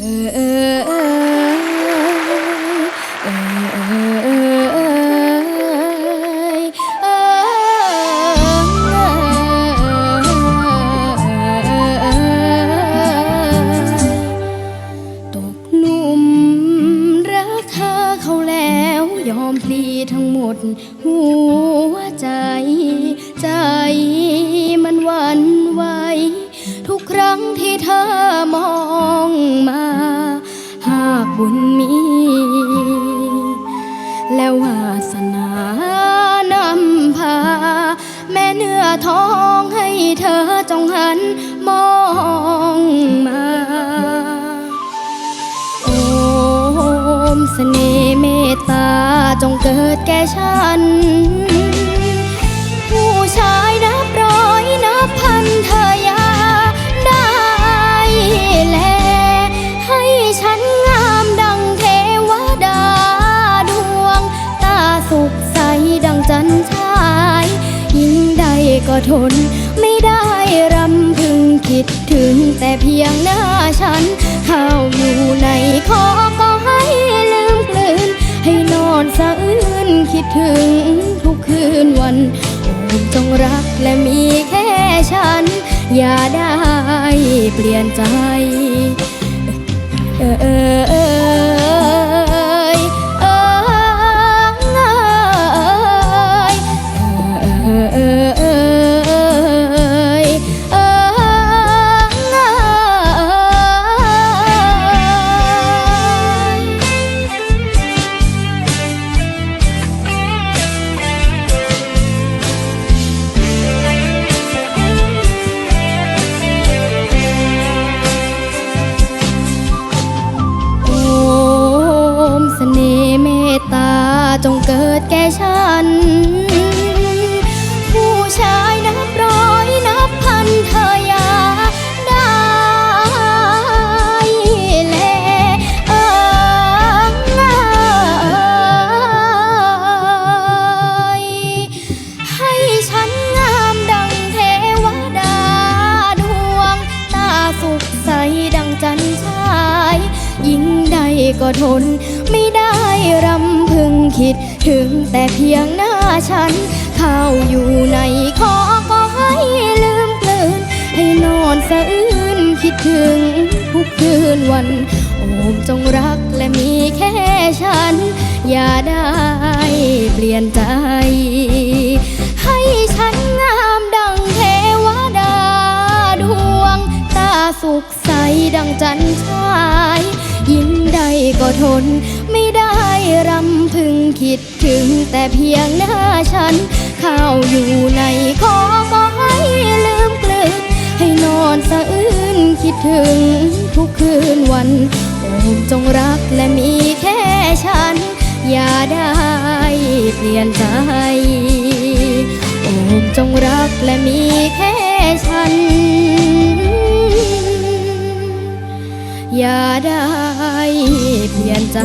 ยอมพลีทั้งหมด หัวใจ ใจมันวันไวทุกครั้งที่เธอมองมา บุญมี แล้ววาสนานำพา แม่เนื้อทองให้เธอจงหันมองมา โอมเสน่ห์เมตตาจงเกิดแก่ฉัน ผู้ชายนับร้อยนับพันเธอ ก็ทน ไม่ได้รำพึงคิดถึงแต่เพียงหน้าฉันข้าวอยู่ในคอก็ให้ลืมกลืน ให้นอนสะอื้นคิดถึงทุกคืนวันโอ้จงรักและมีแค่ฉัน อย่าได้เปลี่ยนใจ ก็ทน ไม่ได้รำพึงคิดถึงแต่เพียงหน้าฉัน ข้าวอยู่ในคอก็ให้ลืมกลืน ให้นอนสะอื้นคิดถึงทุกคืนวัน โอมจงรักและมีแค่ฉัน อย่าได้เปลี่ยนใจ ให้ฉันงามดังเทวดาดวง ตาสุขใสดังจันทราย ยิ่งใดก็ทน ไม่ได้รำพึงคิดถึงแต่เพียงหน้าฉัน ข้าวอยู่ในคอก็ให้ลืมกลืนให้นอนสะอื้นคิดถึงทุกคืนวันโอมจงรักและมีแค่ฉัน อย่าได้เปลี่ยนใจโอมจงรักและมีแค่ฉัน อย่าได้เปลี่ยนใจ